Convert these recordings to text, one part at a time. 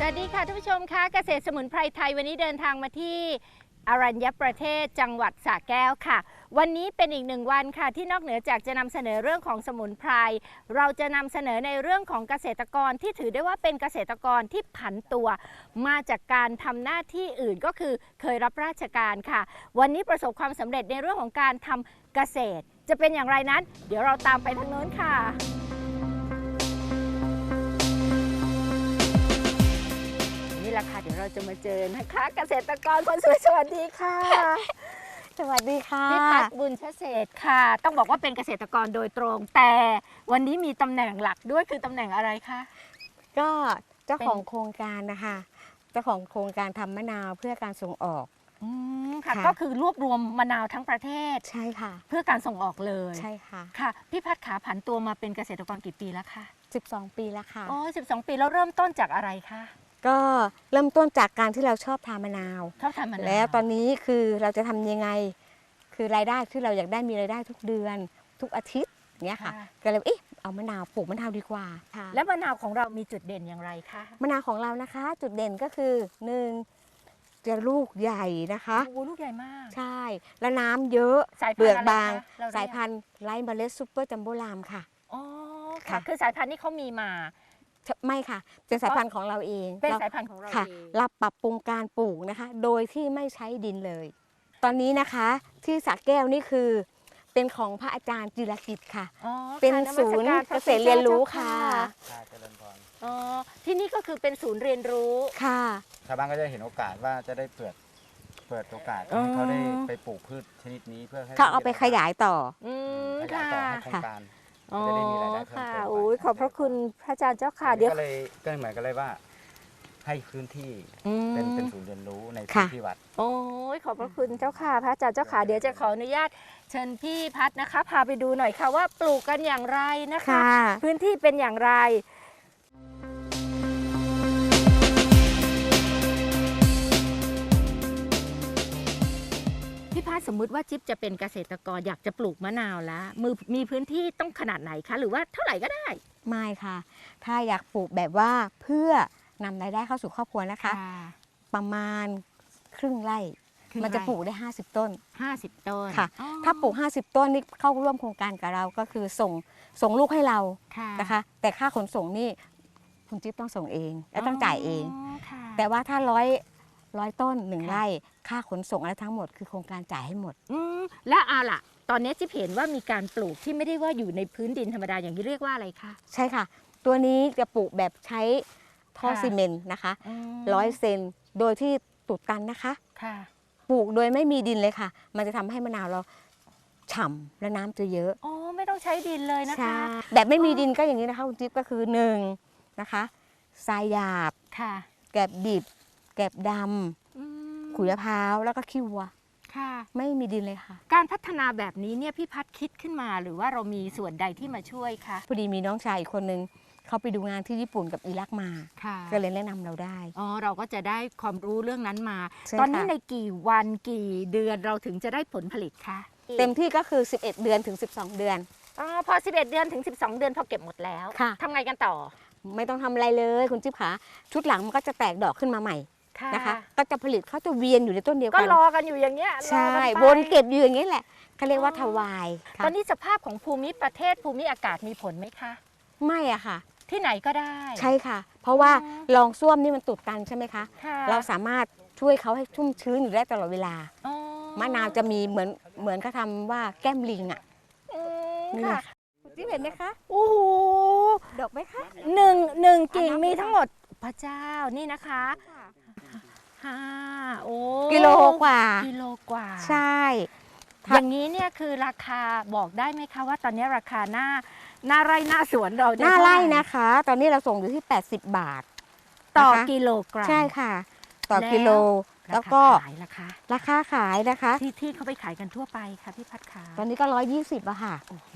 สวัสดีค่ะท่านผู้ชมคะเกษตรสมุนไพรไทยวันนี้เดินทางมาที่อรัญญประเทศจังหวัดสระแก้วค่ะ วันนี้เป็นอีกหนึ่งวันค่ะ ที่นอกเหนือจากจะนำเสนอเรื่องของสมุนไพร เราจะนำเสนอในเรื่องของเกษตรกรที่ถือได้ว่าเป็นเกษตรกรที่ผันตัว มาจากการทำหน้าที่อื่นก็คือเคยรับราชการค่ะ วันนี้ประสบความสำเร็จในเรื่องของการทำเกษตร จะเป็นอย่างไรนั้น เดี๋ยวเราตามไปทางโน้นค่ะ นี่แหละค่ะเดี๋ยวเราจะมาเจอนะคะเกษตรกรคนสวยสวัสดีค่ะ สวัสดีค่ะพี่พัฒน์บุญเชษฐค่ะ ต้องบอกว่าเป็นเกษตรกรโดยตรง แต่วันนี้มีตำแหน่งหลักด้วยคือตำแหน่งอะไรคะก็เจ้าเป็นของโครงการนะคะเจ้าของโครงการทำมะนาวเพื่อการส่งออกอืมค่ะค่ะก็คือรวบรวมมะนาวทั้งประเทศใช่ค่ะ เพื่อการส่งออกเลยใช่ค่ะค่ะพี่พัฒน์ขาผันตัวมาเป็นเกษตรกรกี่ปีแล้วคะ12 ปีแล้วค่ะอ๋อ12 ปีแล้วเริ่มต้นจากอะไรคะ ก็เริ่มต้นจากการที่เราชอบทานมะนาว ชอบทานมะนาวแล้วตอนนี้คือเราจะทำยังไง คือรายได้ที่เราอยากได้มีรายได้ทุกเดือน ทุกอาทิตย์เนี้ยค่ะก็เลยเอ๊ะเอามะนาวปลูกมะนาวดีกว่าค่ะแล้วมะนาวของเรามีจุดเด่นอย่างไรคะมะนาวของเรานะคะ จุดเด่นก็คือหนึ่งจะลูกใหญ่นะคะ โอ้โหลูกใหญ่มากใช่แล้วน้ำเยอะสายพัเปลืนอกธุ์อะไรบางคะเรเรีกสายพันธุ์ไร้เมล็ดซูเปอร์จัมโบ้รามค่ะ อ๋อค่ะ ค่ะคือสายพันธุ์นี้เขามีมา ไม่ค่ะ เป็นสายพันธุ์ของเราเองเป็นเราสายพันธุ์ของเราค่ะเอง เราปรับปรุงการปลูกนะคะ โดยที่ไม่ใช้ดินเลย ตอนนี้นะคะที่สระแก้วนี่คือ เป็นของพระอาจารย์จิรกิจค่ะ อ๋อเป็นค่ะศูนย์มัสาพเกษตรเรียนรู้ค่ะ ชาเจริญพรอ๋อที่นี่ก็คือเป็นศูนย์เรียนรู้ ค่ะ ชาวบ้านก็จะเห็นโอกาสว่าจะได้เปิดเปิดโอกาสอ๋อให้เขาได้ไปปลูกพืชชนิดนี้เพื่อให้เขาเอาไปขยายต่ออือืมมขยายค่ะ ต่อให้โครงการ อ๋อจะได้มีรายได้เพิ่มค่ะเติมไปโอ้ยขอบพระคุณพระอาจารย์เจ้าค่ะ อันเดี๋นี้ยว ก็เลยก็เหมือนกันเลยว่า ให้พื้นที่อืมเป็นเป็นศูนย์เรียนรู้ในค่ะพื้นที่วัด โอ้ยขอบพระคุณเจ้าค่ะ พระอาจารย์เจ้าค่ะเดี๋ยวจะขออนุญาตเชิญพี่พัฒนะคะ พาไปดูหน่อยค่ะว่าปลูกกันอย่างไรนะคะ ค่ะ พื้นที่เป็นอย่างไร พี่พัฒสมมุติว่าจิ๊บจะเป็นเกษตรกรอยากจะปลูกมะนาวแล้วมือมีพื้นที่ต้องขนาดไหนคะ หรือว่าเท่าไหร่ก็ได้ ไม่ค่ะ ถ้าอยากปลูกแบบว่าเพื่อนำรายได้เข้าสู่ครอบครัวนะคะ ประมาณครึ่งไร่มันจะปลูกได้ 50 ต้นห้าสิบต้นค่ะ อ๋อถ้าปลูก 50 ต้นนี่เข้าร่วมโครงการกับเราก็คือส่งส่งลูกให้เราค่ะนะคะ แต่ค่าขนส่งนี่คุณจิ๊บต้องส่งเองและต้องจ่ายเอง ค่ะ แต่ว่าถ้าร้อยร้อยต้นหนึ่งค่ะไร่ ค่าขนส่งอะไรทั้งหมดคือโครงการจ่ายให้หมด อืมและเอาล่ะ ตอนนี้จิ๊บเห็นว่ามีการปลูกที่ไม่ได้ว่าอยู่ในพื้นดินธรรมดาอย่างที่เรียกว่าอะไรคะ ใช่ค่ะ ตัวนี้จะปลูกแบบใช้ท่อค่ะ ซีเมนต์นะคะมร้อยเซนโดยที่ตูดตันนะคะ ค่ะ ปลูกโดยไม่มีดินเลยค่ะ มันจะทำให้มะนาวเราฉ่ำและน้ำจะเยอะอ๋อ ไม่ต้องใช้ดินเลยนะใช่คะ แบบไม่มีดินก็อย่างนี้นะคะคุณจิ๊บก็คือหนึ่งนะคะทรายหยาบ ค่ะ แกบดิบ แกบดอืมำ ขุยมะพร้าวแล้วก็ขี้วัว ค่ะ ไม่มีดินเลยค่ะ การพัฒนาแบบนี้เนี่ยพี่พัดคิดขึ้นมาหรือว่าเรามีส่วนใดที่มาช่วยคะพอดีมีน้องชายอีกคนนึงเขาไปดูงานที่ญี่ปุ่นกับอิรักมา ค่ะ ก็เลยแนะนำเราได้ อ๋อเราก็จะได้ความรู้เรื่องนั้นมา ใช่ตอนนี้ค่ะ ในกี่วันกี่เดือนเราถึงจะได้ผลผลิตคะเต็มที่ก็คือ 11 เดือนถึง 12 เดือน อ๋อพอ 11 เดือนถึง 12 เดือนพอเก็บหมดแล้วค่ะ ทำไงกันต่อ ไม่ต้องทำอะไรเลยคุณจิ๊บขาชุดหลังมันก็จะแตกดอกขึ้นมาใหม่ค่ะ นะคะก็จะผลิตเขาจะเวียนอยู่ในต้นเดียวก็กันรอกันอยู่อย่างเงี้ยใช่รอกัไปวนเก็บอยู่อย่างนี้แหละเขาเรียกว่าอ๋อทวายค่ะตอนนี้สภาพของภูมิประเทศภูมิอากาศมีผลไหมคะไม่อะค่ะ ที่ไหนก็ได้ใช่ค่ะ เพราะว่าอ๋อรองส้วมนี่มันตุดตันใช่ไหมคะค่ะเราสามารถช่วยเขาให้ชุ่มชื้นอยู่ได้ตลอดเวลาอ๋อมะนาวจะมีเหมือนเหมือนเขาทำว่าแก้มลิงอะอืมนี่ค่ะค่ะคุณจิ๊บเห็นไหมคะโอ้โหดอกไหมคะหนึ่งหนึ่งกิ่งอันนั้นมีทั้งหมดพระเจ้านี่นะคะ ห้าโอ้กิโลกว่า กิโลกว่า ใช่ อย่างนี้เนี่ยคือราคาบอกได้ไหมคะว่าตอนนี้ราคาหน้าหน้าไร่หน้าสวนเราหเยน้าเท่ไร่หนะคะ ตอนนี้เราส่งอยู่ที่ 80 บาท ต่อนะคะกิโลกรัมใช่ค่ะ ต่อ แล้วกิโลราแล้วคาก็ขายราคาราคาขายนะคะที่ที่เขาไปขายกันทั่วไปค่ะพี่พัดขาตอนนี้ก็120อะค่ะ โอ้โห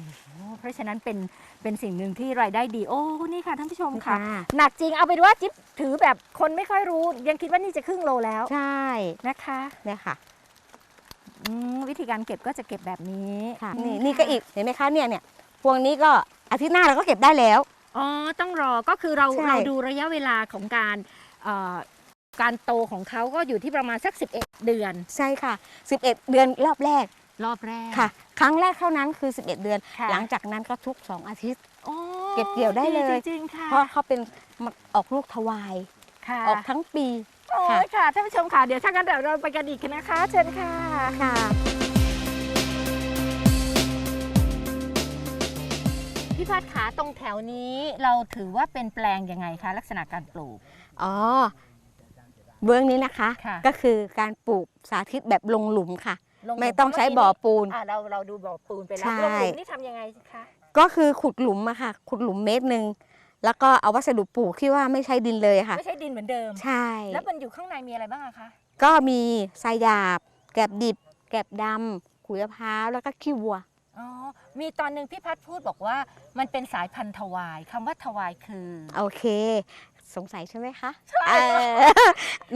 เพราะฉะนั้นเป็นเป็นสิ่งหนึ่งที่รายได้ดีโอ้นี่ค่ะท่านผู้ชมค่ะ ค่ะ หนักจริงเอาเป็นว่าจิ๊บถือแบบคนไม่ค่อยรู้ ยังคิดว่านี่จะครึ่งโลแล้วใช่นะคะเนี่ยค่ะ อืมวิธีการเก็บก็จะเก็บแบบนี้ค่ะอืมนี่นี่ก็อีกเห็นไหมคะเนี่ยเนี่ยพวงนี้ก็อาทิตย์หน้าเราก็เก็บได้แล้ว อ๋อต้องรอก็คือเราใช่ เราดูระยะเวลาของการเอ่อ การโตของเขาก็อยู่ที่ประมาณสัก 11 เดือน ใช่ค่ะ 11 เดือนรอบแรกรอบแรกค่ะ ครั้งแรกเท่านั้นคือ 11 เดือน ค่ะ หลังจากนั้นก็ทุก 2 อาทิตย์โอ้เก็บเกี่ยวได้เลย จริงๆค่ะเพราะเขาเป็นออกลูกทวาย ค่ะออกทั้งปีโอ้ยค่ะท่านผู้ชมค่ะเดี๋ยวถ้างั้นเดี๋ยวเราไปกันอีกนะคะ เชิญค่ะ ค่ะ พี่พัดขาตรงแถวนี้เราถือว่าเป็นแปลงยังไงคะ ลักษณะการปลูก อ๋อ เบื้องนี้นะคะ ค่ะก็คือการปลูกสาธิตแบบลงหลุมค่ะ ลงหลุไม่ต้องใช้บ่อปูน อะเราเราดูบ่อปูนไปแล้วใช่ ลงหลุมนี่ทำยังไงคะก็คือขุดหลุมอะค่ะ ขุดหลุมเมตรหนึ่งแล้วก็เอาวัสดุปลูกที่ว่าไม่ใช้ดินเลยอะค่ะ ไม่ใช่ดินเหมือนเดิม ใช่ แล้วมันอยู่ข้างในมีอะไรบ้างอะคะ ก็มีทรายหยาบ แกบดิบ แกบดำขุยมะพร้าวแล้วก็ขี้วัว อ๋อ มีตอนหนึ่งพี่พัดพูดบอกว่ามันเป็นสายพันธุ์ทวายคำว่าทวายคือ โอเค สงสัยใช่ไหมคะใช่เออ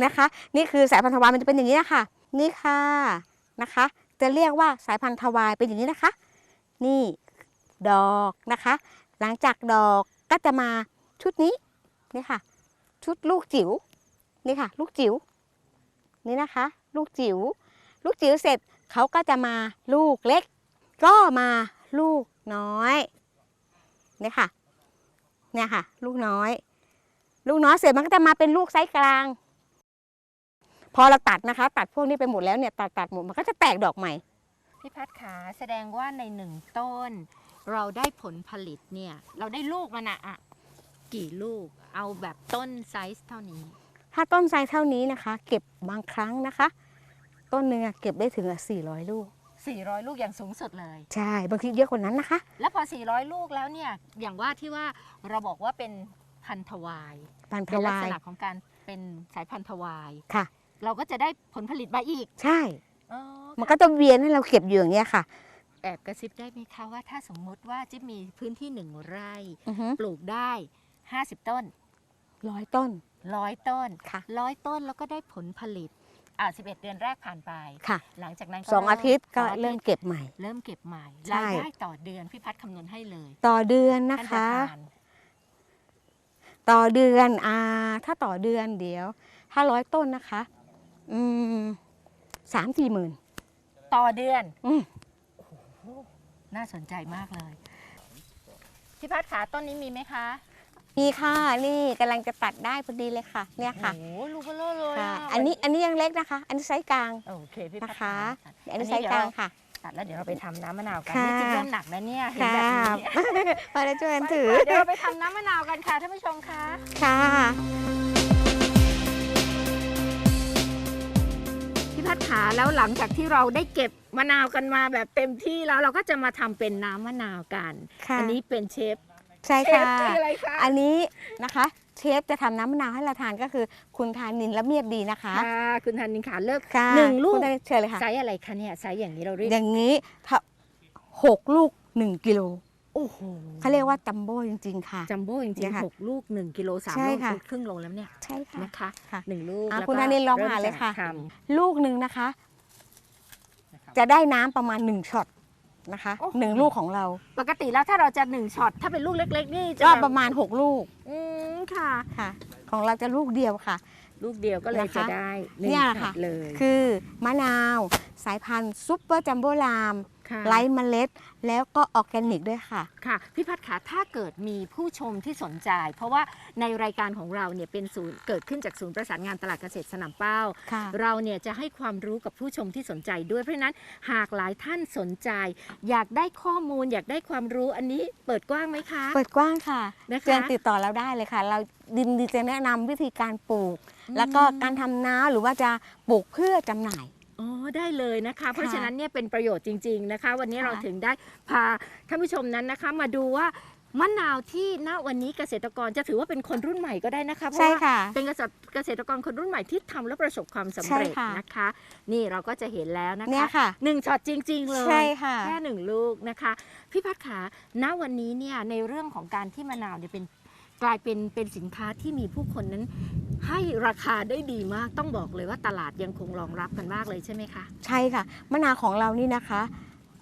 นะคะ นี่คือสายพันธุ์ทวายมันจะเป็นอย่างนี้นะคะนี่ค่ะนะคะ จะเรียกว่าสายพันธุ์ทวายเป็นอย่างนี้นะคะ นี่ดอกนะคะ หลังจากดอกก็จะมาชุดนี้นี่ค่ะ ชุดลูกจิ๋วนี่ค่ะ ลูกจิ๋วนี่นะคะ ลูกจิ๋วลูกจิ๋วเสร็จเขาก็จะมาลูกเล็ก ก็มาลูกน้อยนี่ค่ะเนี่ยค่ะ ลูกน้อย ลูกน้อยเสร็จมันก็จะมาเป็นลูกไซส์กลาง พอเราตัดนะคะ ตัดพวกนี้ไปหมดแล้วเนี่ยตัดตัดหมดมันก็จะแตกดอกใหม่พี่พัดขาแสดงว่าในหนึ่งต้น เราได้ผลผลิตเนี่ย เราได้ลูกมันอะอะกี่ลูกเอาแบบต้นไซส์เท่านี้ ถ้าต้นไซส์เท่านี้นะคะ เก็บบางครั้งนะคะ ต้นหนึ่งอะเก็บได้ถึงสี่ร้อยลูก 400 ลูกอย่างสูงสุดเลย ใช่ บางทีเยอะกว่านั้นนะคะ แล้วพอ 400 ลูกแล้วเนี่ย อย่างว่าที่ว่าเราบอกว่าเป็น พันธวายปันทเป็นลักวาษยณะของการเป็นสายพันธวาย ค่ะ เราก็จะได้ผลผลิตมาอีกใช่ อ๋อมันก็จะเวียนให้เราเก็บอยู่อย่างเงี้ยค่ะแอบกระซิบได้ไหมคะว่าถ้าสมมุติว่าจิ๊บมีพื้นที่หนึ่งไร่อือฮึปลูกได้ 50 ต้น ร้อยต้นร้อยต้น ค่ะร้อยต้นแล้วก็ได้ผลผลิตอ่า11 เดือนแรกผ่านไป ค่ะหลังจากนั้นก็สองอาทิตย์ก็สองอาเริ่มเก็บใหม่ เริ่มเก็บใหม่ใช่ รายได้ต่อเดือนพี่พัดคำนวณให้เลยต่อเดือนนะท่าปคะรธาน ต่อเดือนอ่าถ้าต่อเดือนเดี๋ยวถ้าร้อยต้นนะคะ อืมสามสี่หมื่นต่อเดือนอืมน่าสนใจมากเลยพี่พัดขาต้นนี้มีไหมคะมีค่ะนี่กำลังจะตัดได้พอดีเลยค่ะ เนี่ยค่ะโอ้โหลูกเบลอเลยค่ะะอันนี้อันนี้ยังเล็กนะคะ อันนี้ไซส์กลางโอเคพี่พัดนะคะขาอันนี้ไซส์กลางค่ะ ตัดแล้วเดี๋ยวเราไปทำน้ำมะนาวกันค่ะ นี่จริงเริ่มหนักนะเนี่ยเห็นค่ะแบบนี้มาแล้วช่วยกันถือไปๆเดี๋ยวเราไปทำน้ำมะนาวกันค่ะท่านผู้ชมคะค่ะ พี่พัดขาแล้วหลังจากที่เราได้เก็บมะนาวกันมาแบบเต็มที่แล้วเราก็จะมาทำเป็นน้ำมะนาวกัน ค่ะ อันี้เป็นเชฟใช่เชฟค่ะคืออะไรคะอันนี้นะคะ เชฟจะทำน้ำมะนาวให้เราทานก็คือ คุณทานินละเมียดดีนะคะค่ะคุณธันนินขาเลิกค่ะหนึ่งลูกคุณธานินเชิญเลยค่ะ ไซส์อะไรคะเนี่ยไซส์อย่างนี้เราเรียกอย่างนี้ถ้าหกลูกหนึ่งกิโลโอ้โหเขาเรียกว่าจัมโบ้จริง ๆ ค่ะ จัมโบ้จริเนี่งยค่ะๆหกลูกหนึ่งกิโลสามใช่ลูกค่ะครึ่งโลแล้วเนี่ยใช่ค่ะ นะคะค่ะ หนึ่งลูกอะแล้วคุณก็ธนินลองริ่หาเลยค่ะจทลูกหนึ่งนะคะำจะได้น้ำประมาณหนึ่งช็อตนะคะโอ้โห หนึ่งลูกของเรา ปกติแล้วถ้าเราจะหนึ่งช็อตถ้าเป็นลูกเล็ก ๆ นี่จะก็แบบประมาณหกลูก อืม ค่ะ ค่ะ ของเราจะลูกเดียวค่ะ ลูกเดียวก็เลยนะคะจะได้หนึ่งเนี่ยช็ค่ะอตเลย คือมะนาว สายพันธุ์ซุปเปอร์จัมโบ้ลาม ค่ะ ไร้เมล็ด แล้วก็ออร์แกนิกด้วยค่ะ ค่ะพี่พัดขาถ้าเกิดมีผู้ชมที่สนใจ เพราะว่าในรายการของเราเนี่ยเป็นศูนย์เกิดขึ้นจากศูนย์ประสานงานตลาดเกษตรสนามเป้า ค่ะ เราเนี่ยจะให้ความรู้กับผู้ชมที่สนใจด้วยเพราะฉะนั้นหากหลายท่านสนใจ อยากได้ข้อมูล อยากได้ความรู้อันนี้เปิดกว้างไหมคะ เปิดกว้างค่ะนะคะ เชิญติดต่อเราได้เลยค่ะ เราดินดีจะแนะนำวิธีการปลูก แล้วก็การทำน้าหรือว่าจะปลูกเพื่อจำหน่ายอ๋อ ได้เลยนะคะ เพราะฉะนั้นเนี่ยเป็นประโยชน์จริง ๆนะคะ วันนี้ค่ะเราถึงได้พาท่านผู้ชมนั้นนะคะ มาดูว่ามะนาวที่ณวันนี้เกษตรกรจะถือว่าเป็นคนรุ่นใหม่ก็ได้นะคะเพราะใช่ว่าค่ะเป็นเกษตรเกษตรกรคนรุ่นใหม่ที่ทำและประสบความสำใช่เร็จค่ะนะคะ นี่เราก็จะเห็นแล้วนะเนี่ยคะค่ะหนึ่งช็อตจริง ๆ เลยใช่ค่ะแค่หนึ่งลูกนะคะพี่พัดขาณวันนี้เนี่ยในเรื่องของการที่มะนาวเนี่ยเป็นกลายเป็นเป็นสินค้าที่มีผู้คนนั้น ให้ราคาได้ดีมากต้องบอกเลยว่าตลาดยังคงรองรับกันมากเลยใช่ไหมคะ ใช่ค่ะ มะนาวของเรานี่นะคะ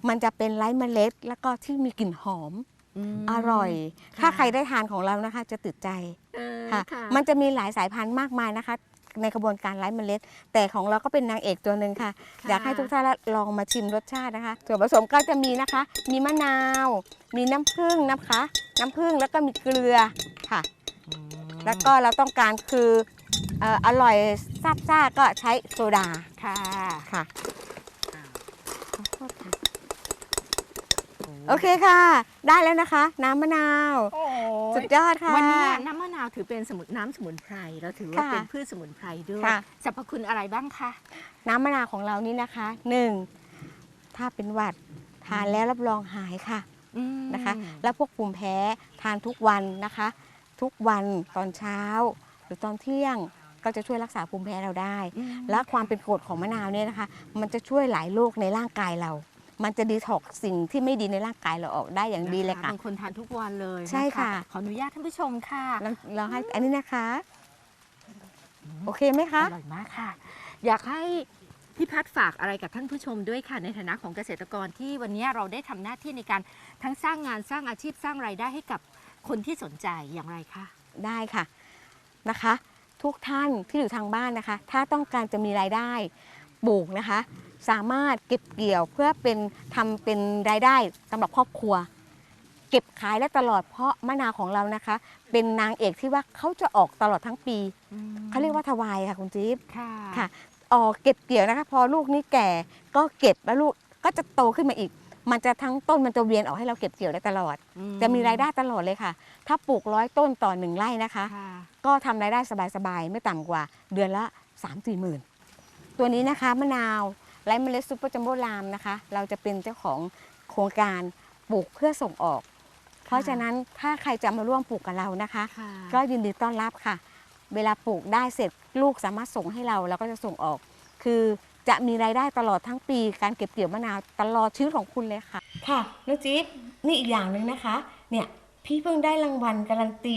มันจะเป็นไร้เมล็ด แล้วก็ที่มีกลิ่นหอมมอร่อยค่ะถ้าใครได้ทานของเรานะคะ จะติดใจเออค่ะค่ะ มันจะมีหลายสายพันธุ์มากมายนะคะ ในกระบวนการไร้เมล็ด แต่ของเราก็เป็นนางเอกตัวหนึ่งค่ะค่ะ อยากให้ทุกท่านลองมาชิมรสชาตินะคะ ส่วนผสมก็จะมีนะคะ มีมะนาว มีน้ำผึ้งนะคะ น้ำผึ้งแล้วก็มีเกลือค่ะอืม แล้วก็เราต้องการคือเอ่ออร่อยซาบซ่าก็ใช้โซดาค่ะค่ะอ่าโอเคค่ะ ได้แล้วนะคะ น้ำมะนาวโอ้สุยดยอดค่ะ วันนี้น้ำมะนาวถือเป็นสมุนน้ำสมุนไพรเราถือว่าค่ะเป็นพืชสมุนไพรด้วยค่ะสรรพคุณอะไรบ้างคะน้ำมะนาวของเรานี่นะคะหนึ่งถ้าเป็นหวัดทานแล้วรับรองหายค่ะอืมนะคะ แล้วพวกภูมิแพ้ทานทุกวันนะคะ ทุกวันตอนเช้า หรือตอนเที่ยงก็จะช่วยรักษาภูมิแพ้เราได้อืมและความเป็นกรดของมะนาวเนี่ยนะคะ มันจะช่วยหลายโรคในร่างกายเรา มันจะดีท็อกซ์สิ่งที่ไม่ดีในร่างกายเราออกได้อย่างดีเลยค่ะบางคนทานทุกวันเลยใช่ค่ะนขออนุญาตท่านผู้ชมค่ะลองลองให้อันนี้นะคะ โอเคไหมคะอร่อยมากค่ะ อยากให้พี่พัดฝากอะไรกับท่านผู้ชมด้วยค่ะ ในฐานะของเกษตรกรที่วันนี้เราได้ทำหน้าที่ในการทั้งสร้างงานสร้างอาชีพสร้างรายได้ให้กับ คนที่สนใจอย่างไรคะ ได้ค่ะนะคะ ทุกท่านที่อยู่ทางบ้านนะคะ ถ้าต้องการจะมีรายได้ปลูกนะคะ สามารถเก็บเกี่ยวเพื่อเป็นทำเป็นรายได้สำหรับครอบครัว เก็บขายได้ตลอดเพราะมะนาวของเรานะคะ เป็นนางเอกที่ว่าเขาจะออกตลอดทั้งปีเขาเรียกว่าทวายค่ะคุณจิ๊บค่ะค่ะออกเก็บเกี่ยวนะคะ พอลูกนี้แก่ก็เก็บแล้วลูกก็จะโตขึ้นมาอีก มันจะทั้งต้นมันจะเวียนออกให้เราเก็บเกี่ยวได้ตลอดอืจะมีรายได้ตลอดเลยค่ะ ถ้าปลูกร้อยต้นต่อหนึ่งไร่นะคะค่ะก็ทำรายได้สบายๆ ไม่ต่ำกว่าเดือนละ3 4หมื่น ตัวนี้นะคะมะนาวไร้เมล็ดซุปเปอร์จัมโบ้รามนะคะ เราจะเป็นเจ้าของโครงการปลูกเพื่อส่งออก เพราะฉะนั้นถ้าใครจะมาร่วมปลูกกับเรานะคะค่ะก็ยินดีต้อนรับค่ะ เวลาปลูกได้เสร็จลูกสามารถส่งให้เราเราก็จะส่งออก คือ จะมีรายได้ตลอดทั้งปี การเก็บเกี่ยวมะนาวตลอดชีวิตของคุณเลยค่ะ ค่ะน้องจิ๊บนี่อีกอย่างหนึ่งนะคะ เนี่ยพี่เพิ่งได้รางวัลการันตี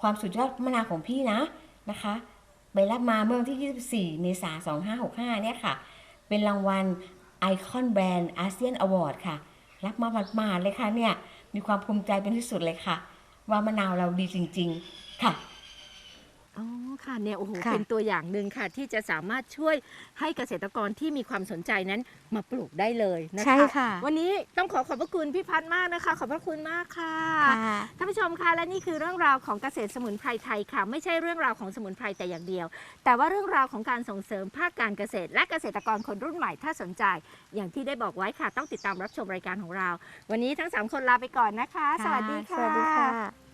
ความสุดยอดมะนาวของพี่นะนะคะไปรับมาเมื่อวันที่ 24 เมษายน 2565 เนี่ยค่ะ เป็นรางวัลไอคอนแบรนด์อาเซียนอวอร์ดค่ะ รับมาหมาดๆเลยค่ะเนี่ย มีความภูมิใจเป็นที่สุดเลยค่ะ ว่ามะนาวเราดีจริง ๆ ค่ะ ค่ะเนี่ยโอ้โหค่ะเป็นตัวอย่างหนึ่งค่ะ ที่จะสามารถช่วยให้เกษตรกรที่มีความสนใจนั้นมาปลูกได้เลยนะคะ ใช่ค่ะ วันนี้ต้องขอขอบพระคุณพี่พัฒน์มากนะคะ ขอบพระคุณมากค่ะ ค่ะ ท่านผู้ชมคะและนี่คือเรื่องราวของเกษตรสมุนไพรไทยค่ะ ไม่ใช่เรื่องราวของสมุนไพรแต่อย่างเดียว แต่ว่าเรื่องราวของการส่งเสริมภาคการเกษตร และเกษตรกรคนรุ่นใหม่ถ้าสนใจ อย่างที่ได้บอกไว้ค่ะ ต้องติดตามรับชมรายการของเรา วันนี้ทั้งสามคนลาไปก่อนนะคะ สวัสดีค่ะ สวัสดีค่ะ